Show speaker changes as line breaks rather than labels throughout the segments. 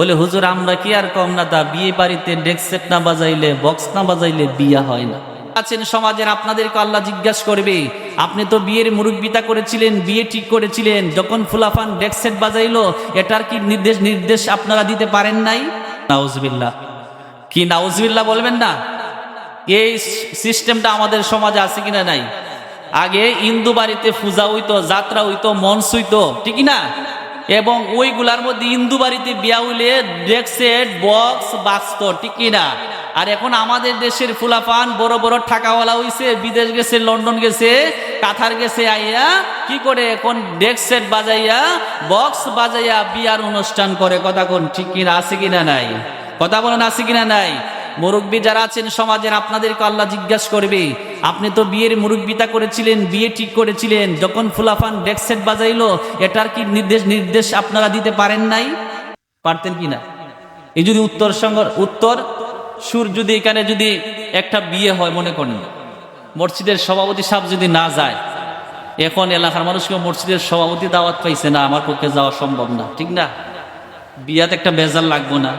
বলে, হুজুর, আমরা কি আর কম না? তা বিয়ে বাড়িতে ডেক্সেট না বাজাইলে, বক্স না বাজাইলে বিয়া হয় না। আছেন সমাজের, আপনাদেরকে আল্লাহ জিজ্ঞাসা করবে, আপনি তো বিয়ের মুরব্বিতা করেছিলেন, বিয়ে ঠিক করেছিলেন, যখন ফুলাফান ডেক্সেট বাজাইলো, এটার কি নির্দেশ নির্দেশ আপনারা দিতে পারেন নাই? নাউজবিল্লাহ। কি নাউজবিল্লাহ বলবেন না? এই সিস্টেমটা আমাদের সমাজে আছে কিনা নাই? আগে ইন্দু বাড়িতে পূজা হইতো, যাত্রা হইতো, মঞ্চ হইতো, ঠিক না এবং ওইগুলার মধ্যে ইন্দু বাড়িতে বিয়া হইলে ডেক সেট, বক্স বাঁচত ঠিক না? আর এখন আমাদের দেশের ফুলাফান বড় বড় ঠাকাওয়ালা হইছে, বিদেশ গেছে, লন্ডন গেছে কাথার গেছে, আইয়া কি করে এখন ডেক সেট বাজাইয়া, বক্স বাজাইয়া বিয়ার অনুষ্ঠান করে, কথা কোন, ঠিক কিনা আছে কিনা নাই? কথা বলেন, আছে কিনা নাই? মুরব্বী যারা আছেন সমাজের, আপনাদেরকে আল্লাহ জিজ্ঞাসা করবে আপনি তো বিয়ের মুরব্বিতা করেছিলেন, বিয়ে ঠিক করেছিলেন, যখন ফুলাফান ডেকসেট বাজাইলো, এটার কি নির্দেশ নির্দেশ আপনারা দিতে পারেন নাই? পারতেন কি না? এই যদি উত্তর সঙ্গ, উত্তর, সুর যদি এখানে যদি একটা বিয়ে হয়, মনে করেন। মসজিদের সভাপতি সাহেব যদি না যায়, এখন এলাকার মানুষকে মসজিদের সভাপতি দাওয়াত পাইছে না, আমার পক্ষে যাওয়া সম্ভব না, ঠিক না? বিয়াতে একটা বেজাল লাগবো না।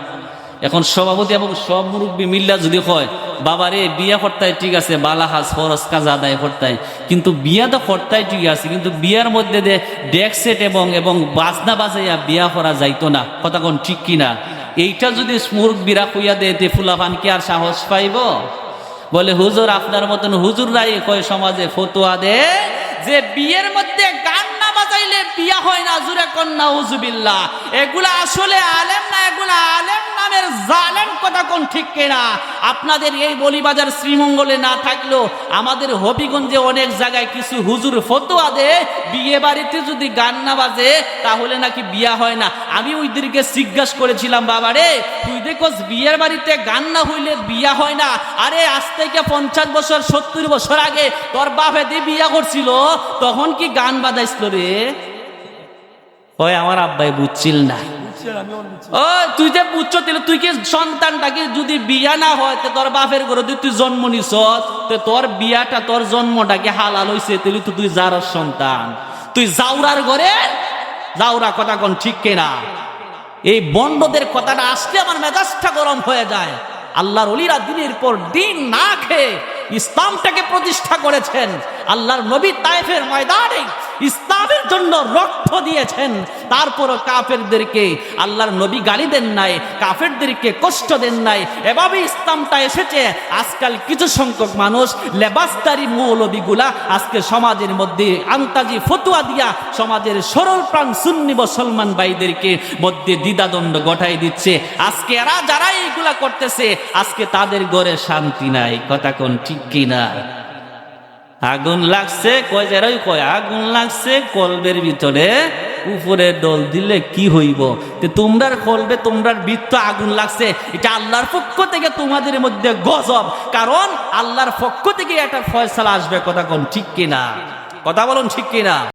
এখন সভাপতি এবং সব মুরব্বী মিল্লা যদি কয় বাবা রে বিয়া করতাই ঠিক আছে, বালাহাজ, ফরজ কাজ আদায় করতাই কিন্তু বিয়া তো করতাই ঠিক আছে, কিন্তু বিয়ার মধ্যে দে ডেক সেট এবং এবং বাজনা বাজাইয়া বিয়া করা যাইতো না। কথা কোন ঠিক কিনা এইটা যদি মুরব্বীরা কইয়া দেয়, তে ফুলাফান কি আর সাহস পাইব? বলে, হুজুর, আপনার মতন হুজুর রাই কয় সমাজে ফতোয়া দে যে বিয়ের মধ্যে গান না বাজাইলে বিয়া হয় না। জুরে কন্যা হুজুবিল্লা এগুলা আসলে আলেম না, এগুলা আলেম জালেম কথা কোন ঠিক কিনা? আপনাদের এই বলিবাজার শ্রীমঙ্গলে না থাকলেও আমাদের হবিগঞ্জে অনেক জায়গায় কিছু হুজুর ফতোয়া দে বিয়ে বাড়িতে যদি গান না বাজে, তাহলে নাকি বিয়া হয় না। আমি ওইদেরকে জিজ্ঞাসা করেছিলাম, বাবা রে, তুই দেখোস বিয়ের বাড়িতে গান না হইলে বিয়া হয় না? আরে, আজ থেকে পঞ্চাশ বছর, সত্তর বছর আগে তোর বাপে দিয়ে বিয়া করছিল, তখন কি গান বাজাইছিল রে? হয় আমার আব্বাই বুঝছিল না। তুই যে বুঝছ তাহলে তুই কি সন্তানটাকে যদি বিয়া না হয়, তো তোর বাপের ঘরে যদি তুই জন্ম নিছ, তো তোর বিয়াটা, তোর জন্মটাকে হালাল হইছে, তাহলে তো তুই যার সন্তান। তুই জাউরার ঘরে, জাউরা কথা কোন ঠিক কিনা? এই বন্ডদের কথাটা আসলে আমার মেজাজটা গরম হয়ে যায়। আল্লাহর অলিরা দিনের পর দিন না খেয়ে ইসলামটাকে প্রতিষ্ঠা করেছেন। আল্লাহর নবী তাইফের ময়দানে ইসলামের জন্য রক্ত দিয়েছেন। তারপরও কাফেরদেরকে আল্লাহর নবী গালি দেন নাই, কাফেরদেরকে কষ্ট দেন নাই। এভাবে ইসলামটা এসেছে। আজকাল কিছু সংখ্যক মানুষ লেবাস্তারি মৌলবীগুলা আজকে সমাজের মধ্যে আন্তাজি ফতুয়া দিয়া সমাজের সরল প্রাণ সুন্নি মুসলমান ভাইদেরকে মধ্যে দ্বিধাদ্বন্দ্ব গঠাই দিচ্ছে। আজকে এরা যারা এইগুলা করতেছে, আজকে তাদের ঘরে শান্তি নাই। কথা কোন ঠিক কিনা? আগুন লাগছে, কয় যারাই কয়, আগুন লাগছে, কলবের ভিতরে উপরে ডল দিলে কি হইব? তো তোমরার কলবে, তোমরার বৃত্ত আগুন লাগছে। এটা আল্লাহর পক্ষ থেকে তোমাদের মধ্যে গজব। কারণ আল্লাহর পক্ষ থেকে একটা ফয়সালা আসবে, কথা কোন ঠিক কিনা? কথা বলুন ঠিক কিনা?